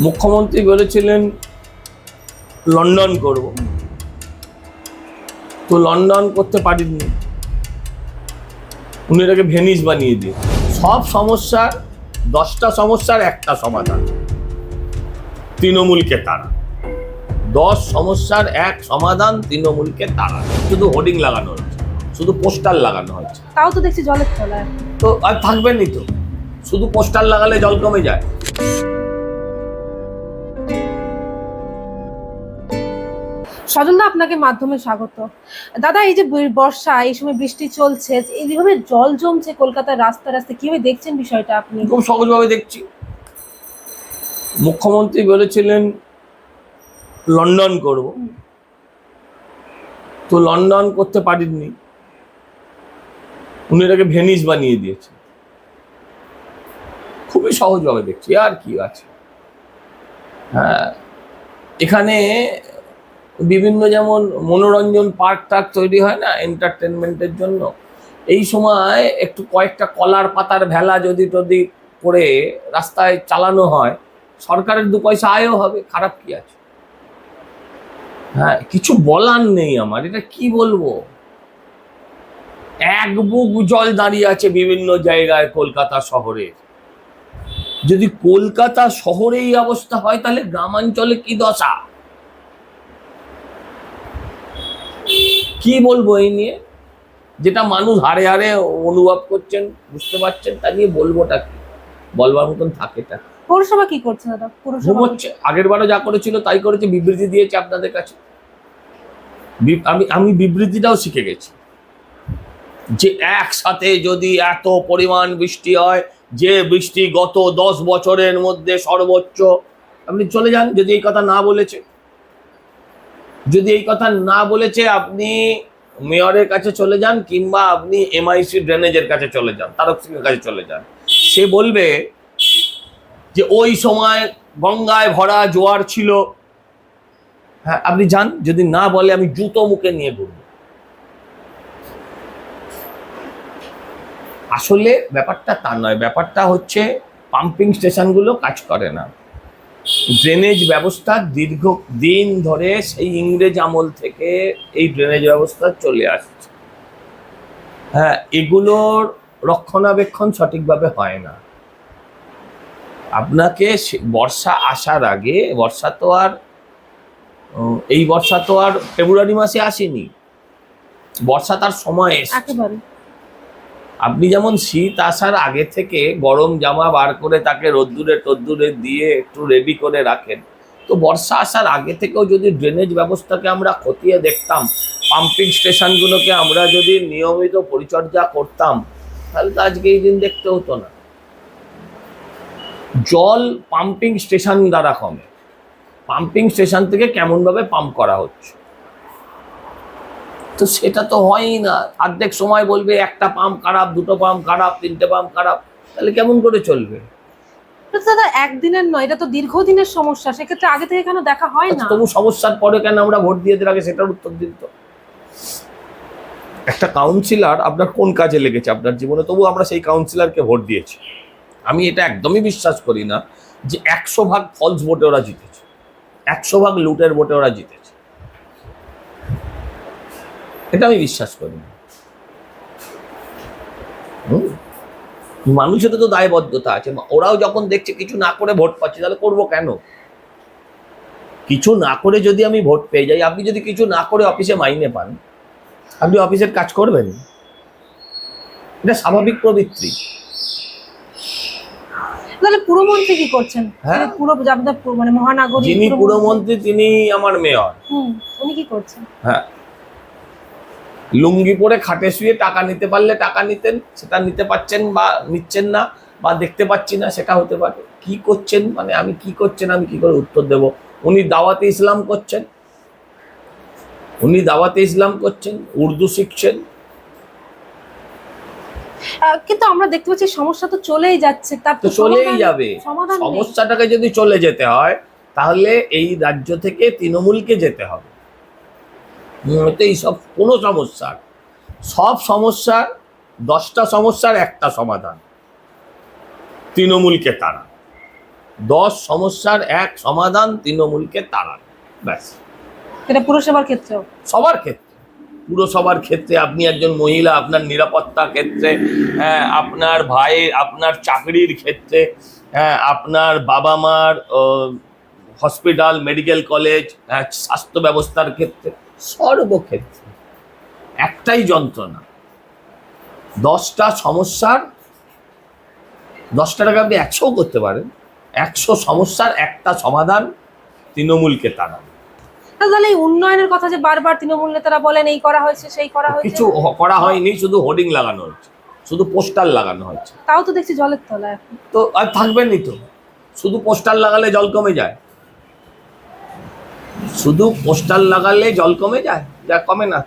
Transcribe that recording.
মুখ্যমন্ত্রী বলেছিলেন লন্ডন করব। তো লন্ডন করতে পারিনি। উনি এটাকে ভেনিস বানিয়ে দিয়ে। সব সমস্যার দশটা সমস্যার একটা সমাধান। তৃণমূলকে তারা দশ সমস্যার এক সমাধান তৃণমূলকে তারা শুধু হোর্ডিং লাগানো হচ্ছে শুধু পোস্টার লাগানো হচ্ছে। তাও তো দেখছি জলের তলায়। তো আর থাকবেনই তো। শুধু পোস্টার লাগালে জল কমে যায়। স্বজনদা আপনাকে মাধ্যমে স্বাগত। দাদা এই যে বর্ষা এই সময় বৃষ্টি চলছে এইভাবে জল জমছে কলকাতার রাস্তা রাস্তায় কীভাবে দেখছেন বিষয়টা আপনি? খুব সহজভাবে দেখছি। মুখ্যমন্ত্রী বলেছিলেন লন্ডন করব। তো লন্ডন করতে পারিনি উনি এটাকে ভেনিস বানিয়ে দিয়েছে খুবই সহজভাবে দেখছি আর কি আছে। হ্যাঁ এখানে বিভিন্ন যেমন মনোরঞ্জন পার্ক টার্ক তৈরি হয় না এন্টারটেনমেন্টের জন্য, এই সময় একটু কয়েকটা কলার পাতার ভেলা যদি যদি করে রাস্তায় চালানো হয়, সরকারের দু পয়সা আয়ও হবে, খারাপ কি আছে? হ্যাঁ কিছু বলার নেই আমার, এটা কি বলব? এক বুক জল দাঁড়িয়ে আছে বিভিন্ন জায়গায় কলকাতা শহরে যদি কলকাতা শহরে এই অবস্থা হয়, তাহলে গ্রামাঞ্চলে কি দশা? কি বলব এই নিয়ে? যেটা মানুষ হারে হারে অনুভব করছেন বুঝতে পারছেন তা নিয়ে বলবোটা কি? বলবার মতন থাকে থাকেটা পৌরসভা কি করছে দাদা? পৌরসভা? ঘুমোচ্ছে আগের বারও যা করেছিল তাই করেছে বিবৃতি দিয়েছে আপনাদের কাছে। আমি আমি বিবৃতিটাও শিখে গেছি। যে একসাথে যদি এত পরিমাণ বৃষ্টি হয় যে বৃষ্টি গত দশ বছরের মধ্যে সর্বোচ্চ আপনি চলে যান যদি এই কথা না বলেছে। যদি এই কথা না বলেছে আপনি মেয়রের কাছে চলে যান কিংবা আপনি এমআইসি ড্রেনেজের কাছে চলে যান, তারক সিং এর কাছে চলে যান। সে বলবে যে ওই সময় গঙ্গায় ভরা জোয়ার ছিল। হ্যাঁ আপনি যান, যদি না বলে আমি জুতো মুখে নিয়ে ঘুরব। আসলে ব্যাপারটা তা নয়, ব্যাপারটা হচ্ছে পাম্পিং স্টেশনগুলো কাজ করে না। ড্রেনেজ ব্যবস্থা দীর্ঘ দিন ধরে সেই ইংরেজ আমল থেকে এই ড্রেনেজ ব্যবস্থা চলে আসছে। হ্যাঁ এগুলোর রক্ষণাবেক্ষণ সঠিকভাবে হয় না। আপনাকে বর্ষা আসার আগে, বর্ষা তো আর এই বর্ষা তো আর ফেব্রুয়ারি মাসে আসেনি। বর্ষা তার সময় একেবারে। আপনি যেমন শীত আসার আগে থেকে গরম জামা বার করে তাকে রোদ্দুরে টদ্দুরে দিয়ে একটু রেডি করে রাখেন, তো বর্ষা আসার আগে থেকেও যদি ড্রেনেজ ব্যবস্থাকে আমরা খতিয়ে দেখতাম পাম্পিং স্টেশনগুলোকে আমরা যদি নিয়মিত পরিচর্যা করতাম, তাহলে তো আজকে এই দিন দেখতে হতো না। জল পাম্পিং স্টেশন দ্বারা কমে। পাম্পিং স্টেশন থেকে কেমনভাবে পাম্প করা হচ্ছে? তো সেটা তো হয়ই না। অর্ধেক সময় বলবে একটা পাম্প খারাপ দুটো পাম্প খারাপ তিনটে পাম্প খারাপ তাহলে কেমন করে চলবে? দাদা একদিনের নয় এটা তো দীর্ঘদিনের সমস্যা সেক্ষেত্রে আগে থেকে কেন দেখা হয় না? আচ্ছা, তবু সমস্যার পরে কেন আমরা ভোট দিয়ে দিলে আগে সেটার উত্তর দিন তো? একটা কাউন্সিলর আপনার কোন কাজে লেগেছে? আপনার জীবনে তবু আমরা সেই কাউন্সিলরকে ভোট দিয়েছি। আমি এটা একদমই বিশ্বাস করি না যে একশো ভাগ ফলস ভোটে ওরা জিতেছে। একশো ভাগ লুটের ভোটে ওরা জিতেছে। এটা আমি বিশ্বাস করি না। মানুষের তো দায়বদ্ধতা আছে ওরাও যখন দেখছে কিছু না করে ভোট পাচ্ছে তাহলে করব কেন? কিছু না করে যদি আমি ভোট পেয়ে যাই আপনি যদি কিছু না করে অফিসে মাইনে পান আপনি অফিসের কাজ করবেন? এটা স্বাভাবিক প্রবৃত্তি। তাহলে পুরমন্ত্রী কি করছেন? হ্যাঁ। পুরো আপনাদের মানে মহানগরী যিনি পুরমন্ত্রী। তিনি আমার মেয়র। হুম উনি কি করছেন? হ্যাঁ। লুঙ্গি পরে খাটে শুয়ে টাকা নিতে পারলে টাকা নিতেন সেটা নিতে পারছেন বা নিচ্ছেন না বা দেখতে পাচ্ছি না সেটা হতে পারে। কি করছেন? মানে আমি কি করছেন? আমি কি করে উত্তর দেব? উনি দাওয়াতে ইসলাম করছেন। উনি দাওয়াতে ইসলাম করছেন উর্দু শিখছেন। কিন্তু আমরা দেখতে পাচ্ছি সমস্যা তো চলেই যাচ্ছে। তার তো চলেই যাবে। সমস্যাটাকে যদি চলে যেতে হয় তাহলে এই রাজ্য থেকে তৃণমূলকে যেতে হবে। নয়তো এইসব কোনো সমস্যার সব সমস্যার দশটা সমস্যার একটা সমাধান। তৃণমূলকে তারা দশ সমস্যার এক সমাধান তৃণমূলকে তাড়ান। ব্যাস। এটা পুরসভার ক্ষেত্রে সবার ক্ষেত্রে। পুরসভার ক্ষেত্রে আপনি একজন মহিলা আপনার নিরাপত্তা ক্ষেত্রে হ্যাঁ, আপনার ভাইয়ের আপনার চাকরির ক্ষেত্রে হ্যাঁ, আপনার বাবা মার হসপিটাল মেডিকেল কলেজ হ্যাঁ, স্বাস্থ্য ব্যবস্থার ক্ষেত্রে। সর্বক্ষেত্রে। একটাই যন্ত্রণা। দশটা সমস্যার দশটা টাকা আপনি একশোও করতে পারেন। একশো সমস্যার একটা সমাধান তৃণমূলকে তারা তাহলে এই উন্নয়নের কথা যে বারবার তৃণমূল নেতারা বলেন এই করা হয়েছে সেই করা হয়েছে? কিছু করা হয়নি শুধু হোর্ডিং লাগানো হচ্ছে শুধু পোস্টার লাগানো হচ্ছে তাও তো দেখছি জলের তলায়। তো আর থাকবেনই তো। শুধু পোস্টার লাগালে জল কমে যায়। শুধু পোস্টার লাগালে জল কমে যায়? যা কমে না।